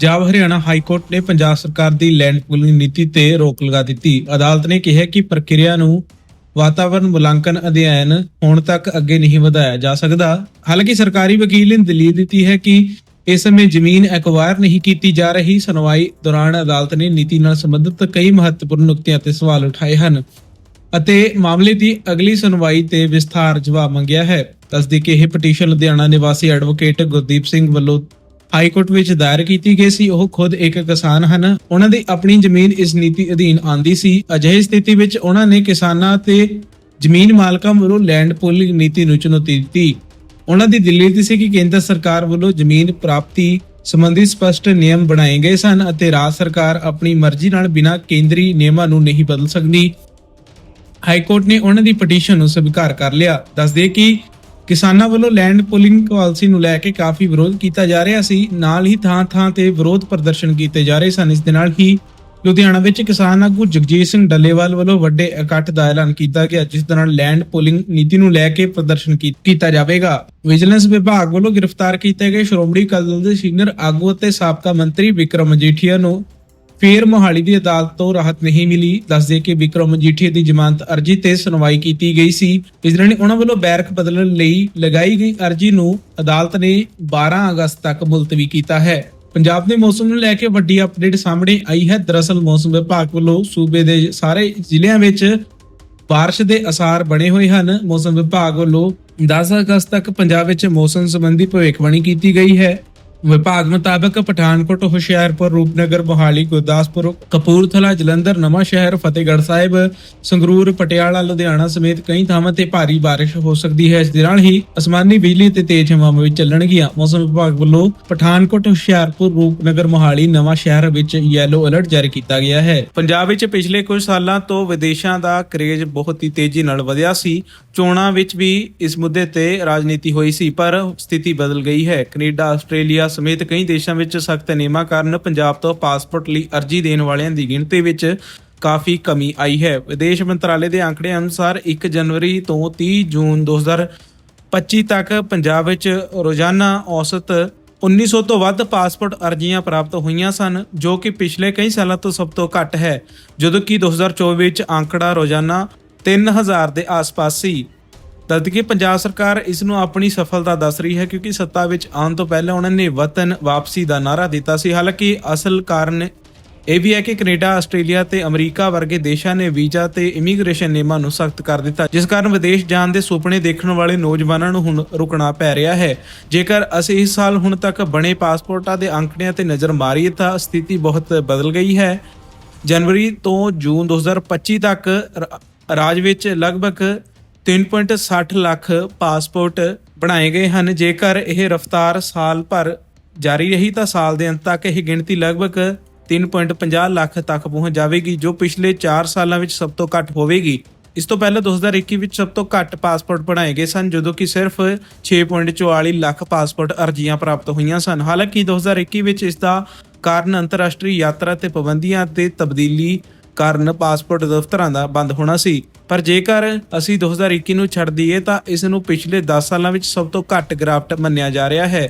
Punjab, Haryana high court ਨੇ ਪੰਜਾਬ ਸਰਕਾਰ ਦੀ land pooling ਨੀਤੀ ਤੇ ਰੋਕ ਲਗਾ ਦਿੱਤੀ। ਅਦਾਲਤ ਨੇ ਕਿਹਾ ਕਿ ਪ੍ਰਕਿਰਿਆ ਨੂੰ ਵਾਤਾਵਰਣ ਮੁਲਾਂਕਣ ਅਧਿਐਨ ਹੁਣ ਤੱਕ ਅੱਗੇ ਨਹੀਂ ਵਧਾਇਆ ਜਾ ਸਕਦਾ। ਹਾਲਾਂਕਿ ਸਰਕਾਰੀ ਵਕੀਲ ਨੇ ਦਲੀਲ ਦਿੱਤੀ ਹੈ ਕਿ ਇਸ ਸਮੇਂ ਜ਼ਮੀਨ ਐਕਵਾਇਰ ਨਹੀਂ ਕੀਤੀ ਜਾ ਰਹੀ। ਸੁਣਵਾਈ ਦੌਰਾਨ ਅਦਾਲਤ ਨੇ ਨੀਤੀ ਨਾਲ ਸੰਬੰਧਿਤ ਕਈ ਮਹੱਤਵਪੂਰਨ ਨੁਕਤਿਆਂ ਤੇ ਸਵਾਲ ਉਠਾਏ ਹਨ ਅਤੇ ਮਾਮਲੇ ਦੀ ਅਗਲੀ ਸੁਣਵਾਈ ਤੇ ਵਿਸਥਾਰ ਜਵਾਬ ਮੰਗਿਆ ਹੈ। ਦੱਸਦੀ ਕਿ ਇਹ ਪਟੀਸ਼ਨ ਲੁਧਿਆਣਾ ਨਿਵਾਸੀ ਐਡਵੋਕੇਟ ਗੁਰਦੀਪ ਸਿੰਘ ਵੱਲੋਂ ਹਾਈ ਵਿੱਚ ਦਾਇਰ ਕੀਤੀ ਗਈ ਸੀ, ਉਹ ਖੁਦ ਇੱਕ ਕਿਸਾਨ ਹਨ। ਉਹਨਾਂ ਦੀ ਆਪਣੀ ਜ਼ਮੀਨ ਇਸ ਨੀਤੀ ਅਧੀਨ ਆਂਦੀ ਸੀ। ਅਜਿਹੀ ਸਥਿਤੀ ਵਿੱਚ ਉਹਨਾਂ ਨੇ ਕਿਸਾਨਾਂ ਤੇ ਜ਼ਮੀਨ ਮਾਲਕਾਂ ਵੱਲੋਂ ਲੈਂਡ ਪੂਲਿੰਗ ਨੀਤੀ ਨੂੰ ਚੁਣੌਤੀ ਦਿੱਤੀ। ਉਹਨਾਂ ਦੀ ਦਿੱਲੀ ਦੀ ਸੀ ਕਿ ਕੇਂਦਰ ਸਰਕਾਰ ਵੱਲੋਂ ਜ਼ਮੀਨ ਪ੍ਰਾਪਤੀ ਸੰਬੰਧੀ ਸਪਸ਼ਟ ਨਿਯਮ ਬਣਾਏ ਗਏ ਸਨ ਅਤੇ ਰਾਜ ਸਰਕਾਰ ਆਪਣੀ ਮਰਜ਼ੀ ਨਾਲ ਬਿਨਾਂ ਕੇਂਦਰੀ ਨਿਯਮਾਂ ਨੂੰ ਨਹੀਂ ਬਦਲ ਸਕਦੀ। ਹਾਈ ਕੋਰਟ ਨੇ ਉਹਨਾਂ ਦੀ ਪਟੀਸ਼ਨ ਨੂੰ ਸਵੀਕਾਰ ਕਰ ਲਿਆ। ਦੱਸਦੇ ਕਿ ਕਿਸਾਨਾਂ ਵੱਲੋਂ ਲੈਂਡ ਪੂਲਿੰਗ ਪਾਲਿਸੀ ਨੂੰ ਲੈ ਕੇ ਕਾਫੀ ਵਿਰੋਧ ਕੀਤਾ ਜਾ ਰਿਹਾ ਸੀ। ਨਾਲ ਹੀ ਥਾਂ-ਥਾਂ ਤੇ ਵਿਰੋਧ ਪ੍ਰਦਰਸ਼ਨ ਕੀਤੇ ਜਾ ਰਹੇ ਸਨ। ਇਸ ਦੇ ਨਾਲ ਹੀ ਲੁਧਿਆਣਾ ਵਿੱਚ ਕਿਸਾਨ ਆਗੂ ਜਗਜੀਤ ਸਿੰਘ ਡੱਲੇਵਾਲ ਵੱਲੋਂ ਵੱਡੇ ਇਕੱਠ ਦਾ ਐਲਾਨ ਕੀਤਾ ਗਿਆ, ਜਿਸ ਦੌਰਾਨ ਲੈਂਡ ਪੋਲਿੰਗ ਨੀਤੀ ਨੂੰ ਲੈ ਕੇ ਪ੍ਰਦਰਸ਼ਨ ਕੀਤਾ ਜਾਵੇਗਾ। ਵਿਜੀਲੈਂਸ ਵਿਭਾਗ ਵੱਲੋਂ ਗ੍ਰਿਫਤਾਰ ਕੀਤੇ ਗਏ ਸ਼੍ਰੋਮਣੀ ਅਕਾਲੀ ਦਲ ਦੇ ਸੀਨੀਅਰ ਆਗੂ ਅਤੇ ਸਾਬਕਾ ਮੰਤਰੀ ਵਿਕਰਮ ਮਜੀਠੀਆ ਨੂੰ ਫੇਰ ਮੋਹਾਲੀ ਦੀ ਅਦਾਲਤ ਤੋਂ ਰਾਹਤ ਨਹੀਂ ਮਿਲੀ। ਦੱਸਦੇ ਕਿ ਵਿਕਰਮ ਮਜੀਠੀਆ ਦੀ ਜ਼ਮਾਨਤ ਅਰਜੀ ਤੇ ਸੁਣਵਾਈ ਕੀਤੀ ਗਈ ਸੀ। ਇਸ ਦੌਰਾਨ ਉਹਨਾਂ ਵੱਲੋਂ ਬੈਰਕ ਬਦਲਣ ਲਈ ਲਗਾਈ ਗਈ ਅਰਜੀ ਨੂੰ ਅਦਾਲਤ ਨੇ 12 ਅਗਸਤ ਤੱਕ ਮੁਲਤਵੀ ਕੀਤਾ ਹੈ। ਪੰਜਾਬ ਦੇ ਮੌਸਮ ਨੂੰ ਲੈ ਕੇ ਵੱਡੀ ਅਪਡੇਟ ਸਾਹਮਣੇ ਆਈ ਹੈ। ਦਰਅਸਲ ਮੌਸਮ ਵਿਭਾਗ ਵੱਲੋਂ ਸੂਬੇ ਦੇ ਸਾਰੇ ਜ਼ਿਲ੍ਹਿਆਂ ਵਿੱਚ ਬਾਰਿਸ਼ ਦੇ ਅਸਾਰ ਬਣੇ ਹੋਏ ਹਨ। ਮੌਸਮ ਵਿਭਾਗ ਵੱਲੋਂ 10 ਅਗਸਤ ਤੱਕ ਪੰਜਾਬ ਵਿੱਚ ਮੌਸਮ ਸੰਬੰਧੀ ਭਵਿੱਖਬਾਣੀ ਕੀਤੀ ਗਈ ਹੈ। ਵਿਭਾਗ ਮੁਤਾਬਕ ਪਠਾਨਕੋਟ, ਹੁਸ਼ਿਆਰਪੁਰ, ਰੂਪਨਗਰ, ਮੋਹਾਲੀ, ਗੁਰਦਾਸਪੁਰ, ਕਪੂਰਥਲਾ, ਜਲੰਧਰ, ਨਵਾਂ ਸ਼ਹਿਰ, ਫਤਿਹਗੜ੍ਹ ਸਾਹਿਬ, ਸੰਗਰੂਰ, ਪਟਿਆਲਾ, ਲੁਧਿਆਣਾ ਸਮੇਤ ਕਈ ਥਾਵਾਂ ਤੇ ਭਾਰੀ ਬਾਰਿਸ਼ ਹੋ ਸਕਦੀ ਹੈ। ਇਸ ਦੇ ਨਾਲ ਹੀ ਅਸਮਾਨੀ ਬਿਜਲੀ ਤੇ ਤੇਜ਼ ਹਵਾਵਾਂ ਵੀ ਚੱਲਣਗੀਆਂ। ਮੌਸਮ ਵਿਭਾਗ ਵੱਲੋਂ ਪਠਾਨਕੋਟ, ਹੁਸ਼ਿਆਰਪੁਰ, ਰੂਪਨਗਰ, ਮੋਹਾਲੀ, ਨਵਾਂ ਸ਼ਹਿਰ ਵਿੱਚ ਯੈਲੋ ਅਲਰਟ ਜਾਰੀ ਕੀਤਾ ਗਿਆ ਹੈ। ਪੰਜਾਬ ਵਿੱਚ ਪਿਛਲੇ ਕੁਝ ਸਾਲਾਂ ਤੋਂ ਵਿਦੇਸ਼ਾਂ ਦਾ ਕਰੇਜ ਬਹੁਤ ਹੀ ਤੇਜ਼ੀ ਨਾਲ ਵਧਿਆ ਸੀ। ਚੋਣਾਂ ਵਿੱਚ ਵੀ ਇਸ ਮੁੱਦੇ ਤੇ ਰਾਜਨੀਤੀ ਹੋਈ ਸੀ, ਪਰ ਸਥਿਤੀ ਬਦਲ ਗਈ ਹੈ। ਕੈਨੇਡਾ, ਆਸਟ੍ਰੇਲੀਆ ਸਮੇਤ ਕਈ ਦੇਸ਼ਾਂ ਵਿੱਚ ਸਖਤ ਨਿਯਮਾਂ ਕਾਰਨ ਪੰਜਾਬ ਤੋਂ ਪਾਸਪੋਰਟ ਲਈ ਅਰਜ਼ੀ ਦੇਣ ਵਾਲਿਆਂ ਦੀ ਗਿਣਤੀ ਵਿੱਚ ਕਾਫੀ ਕਮੀ ਆਈ ਹੈ। ਵਿਦੇਸ਼ ਮੰਤਰਾਲੇ ਦੇ ਅੰਕੜੇ ਅਨੁਸਾਰ 1 ਜਨਵਰੀ ਤੋਂ 30 ਜੂਨ 2025 ਤੱਕ ਪੰਜਾਬ ਵਿੱਚ ਰੋਜ਼ਾਨਾ ਔਸਤ 1900 ਤੋਂ ਵੱਧ ਪਾਸਪੋਰਟ ਅਰਜ਼ੀਆਂ ਪ੍ਰਾਪਤ ਹੋਈਆਂ ਸਨ, ਜੋ ਕਿ ਪਿਛਲੇ ਕਈ ਸਾਲਾਂ ਤੋਂ ਸਭ ਤੋਂ ਘੱਟ ਹੈ, ਜਦੋਂ ਕਿ 2024 ਵਿੱਚ ਅੰਕੜਾ ਰੋਜ਼ਾਨਾ 3000 ਦੇ ਆਸ-ਪਾਸ ਸੀ। ਤਦਕਿ ਪੰਜਾਬ ਸਰਕਾਰ ਇਸ ਨੂੰ ਆਪਣੀ ਸਫਲਤਾ ਦੱਸ ਰਹੀ ਹੈ ਕਿਉਂਕਿ ਸੱਤਾ ਵਿੱਚ ਆਉਣ ਤੋਂ ਪਹਿਲਾਂ ਉਹਨਾਂ ਨੇ ਵਤਨ ਵਾਪਸੀ ਦਾ ਨਾਰਾ ਦਿੱਤਾ ਸੀ। ਹਾਲਾਂਕਿ ਅਸਲ ਕਾਰਨ ਇਹ ਵੀ ਹੈ ਕਿ ਕੈਨੇਡਾ, ਆਸਟ੍ਰੇਲੀਆ ਤੇ ਅਮਰੀਕਾ ਵਰਗੇ ਦੇਸ਼ਾਂ ਨੇ ਵੀਜ਼ਾ ਤੇ ਇਮੀਗ੍ਰੇਸ਼ਨ ਨਿਯਮਾਂ ਨੂੰ ਸਖਤ ਕਰ ਦਿੱਤਾ, ਜਿਸ ਕਾਰਨ ਵਿਦੇਸ਼ ਜਾਣ ਦੇ ਸੁਪਨੇ ਦੇਖਣ ਵਾਲੇ ਨੌਜਵਾਨਾਂ ਨੂੰ ਹੁਣ ਰੁਕਣਾ ਪੈ ਰਿਹਾ ਹੈ। ਜੇਕਰ ਅਸੀਂ ਇਸ ਸਾਲ ਹੁਣ ਤੱਕ ਬਣੇ ਪਾਸਪੋਰਟਾਂ ਦੇ ਅੰਕੜਿਆਂ ਤੇ ਨਜ਼ਰ ਮਾਰੀਏ ਤਾਂ ਸਥਿਤੀ ਬਹੁਤ ਬਦਲ ਗਈ ਹੈ। ਜਨਵਰੀ ਤੋਂ ਜੂਨ 2025 ਤੱਕ ਰਾਜ ਵਿੱਚ ਲਗਭਗ 3.60 ਲੱਖ ਪਾਸਪੋਰਟ ਬਣਾਏ ਗਏ ਹਨ। ਜੇਕਰ ਇਹ ਰਫ਼ਤਾਰ ਸਾਲ ਭਰ ਜਾਰੀ ਰਹੀ, ਤਾਂ ਸਾਲ ਦੇ ਅੰਤ ਤੱਕ ਇਹ ਗਿਣਤੀ ਲਗਭਗ 3.50 ਲੱਖ ਤੱਕ ਪਹੁੰਚ ਜਾਵੇਗੀ, ਜੋ ਪਿਛਲੇ 4 ਸਾਲਾਂ ਵਿੱਚ ਸਭ ਤੋਂ ਘੱਟ ਹੋਵੇਗੀ। ਇਸ ਤੋਂ ਪਹਿਲਾਂ 2021 ਵਿੱਚ ਸਭ ਤੋਂ ਘੱਟ ਪਾਸਪੋਰਟ ਬਣਾਏ ਗਏ ਸਨ, ਜਦੋਂ ਕਿ ਸਿਰਫ 6.44 ਲੱਖ ਪਾਸਪੋਰਟ ਅਰਜ਼ੀਆਂ ਪ੍ਰਾਪਤ ਹੋਈਆਂ ਸਨ। ਹਾਲਾਂਕਿ 2021 ਵਿੱਚ ਇਸ ਦਾ ਕਾਰਨ ਅੰਤਰਰਾਸ਼ਟਰੀ ਯਾਤਰਾ ਤੇ ਪਾਬੰਦੀਆਂ ਤੇ ਤਬਦੀਲੀ ਕਾਰਨ ਪਾਸਪੋਰਟ ਦਫ਼ਤਰਾਂ ਦਾ ਬੰਦ ਹੋਣਾ ਸੀ। ਪਰ ਜੇਕਰ ਅਸੀਂ 2021 ਨੂੰ ਛੱਡ ਦਈਏ ਤਾਂ ਇਸ ਨੂੰ ਪਿਛਲੇ 10 ਸਾਲਾਂ ਵਿੱਚ ਸਭ ਤੋਂ ਘੱਟ ਗ੍ਰਾਫਟ ਮੰਨਿਆ ਜਾ ਰਿਹਾ ਹੈ।